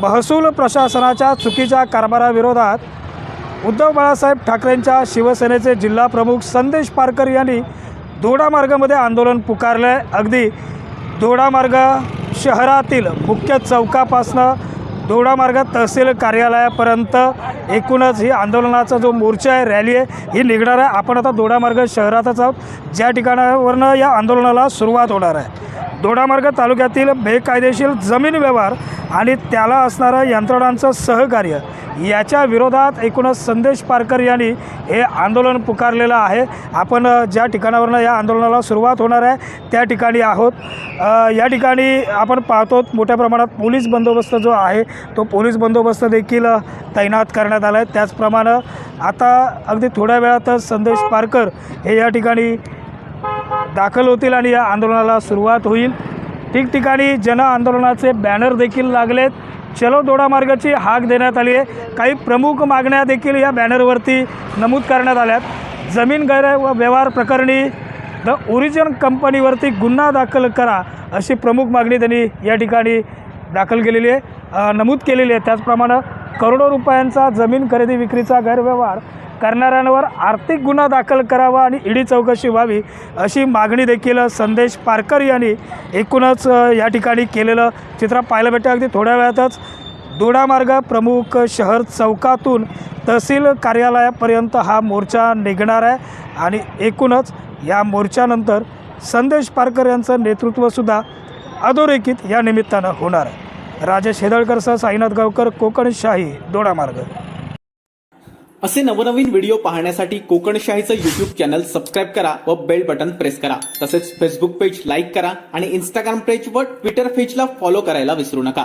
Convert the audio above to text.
महसूल प्रशासनाच्या चुकीच्या कारभाराविरोधात उद्धव बाळासाहेब ठाकरेंच्या शिवसेनेचे जिल्हा प्रमुख संदेश पारकर यांनी दोडामार्गमध्ये आंदोलन पुकारलं. आहे अगदी दोडामार्ग शहरातील मुख्य चौकापासनं दोडामार्ग तहसील कार्यालयापर्यंत एकूणच ही आंदोलनाचा जो मोर्चा आहे रॅली आहे ही निघणार आहे. आपण आता दोडामार्ग शहरातच आहोत. ज्या ठिकाणावरनं या आंदोलनाला सुरुवात होणार आहे. दोडामार्ग तालुक्यातील बेकायदेशीर जमीन व्यवहार आणि त्याला असणारं यंत्रणांचं सहकार्य याच्या विरोधात एकूणच संदेश पारकर यांनी हे आंदोलन पुकारलेलं आहे. आपण ज्या ठिकाणावरनं या आंदोलनाला सुरुवात होणार आहे त्या ठिकाणी आहोत. या ठिकाणी आपण पाहतो मोठ्या प्रमाणात पोलीस बंदोबस्त जो आहे तो पोलीस बंदोबस्त देखील तैनात करण्यात आला आहे. त्याचप्रमाणे आता अगदी थोड्या वेळातच संदेश पारकर हे या ठिकाणी दाखल होतील आणि या आंदोलनाला सुरुवात होईल. ठिकठिकाणी जन आंदोलनाचे बॅनर देखील लागलेत. चलो दोडा मार्गाची हाक देण्यात आली आहे. काही प्रमुख मागण्या देखील या बॅनरवरती नमूद करण्यात आल्यात. जमीन गैर व्यवहार प्रकरणी द ओरिजिन कंपनीवरती गुन्हा दाखल करा अशी प्रमुख मागणी त्यांनी या ठिकाणी दाखल केलेली आहे. नमूद केलेली आहे. त्याचप्रमाणे करोडो रुपयांचा जमीन खरेदी विक्रीचा गैरव्यवहार करणाऱ्यांवर आर्थिक गुन्हा दाखल करावा आणि ईडी चौकशी व्हावी अशी मागणी देखील संदेश पारकर यांनी एकूणच या ठिकाणी केलेलं चित्र पाहायला भेटतं. अगदी थोड्या वेळातच दोडामार्ग प्रमुख शहर चौकातून तहसील कार्यालयापर्यंत हा मोर्चा निघणार आहे आणि एकूणच या मोर्चानंतर संदेश पारकर यांचं नेतृत्वसुद्धा अधोरेखित या निमित्तानं होणार आहे. राजेश हेदळकरसह साईनाथ गावकर कोकणशाही दोडामार्ग असे नवनवीन व्हिडिओ पाहण्यासाठी कोकणशाहीचं यूट्यूब चॅनल सबस्क्राईब करा व बेल बटन प्रेस करा. तसेच फेसबुक पेज लाईक करा आणि इंस्टाग्राम पेज व ट्विटर पेजला फॉलो करायला विसरू नका.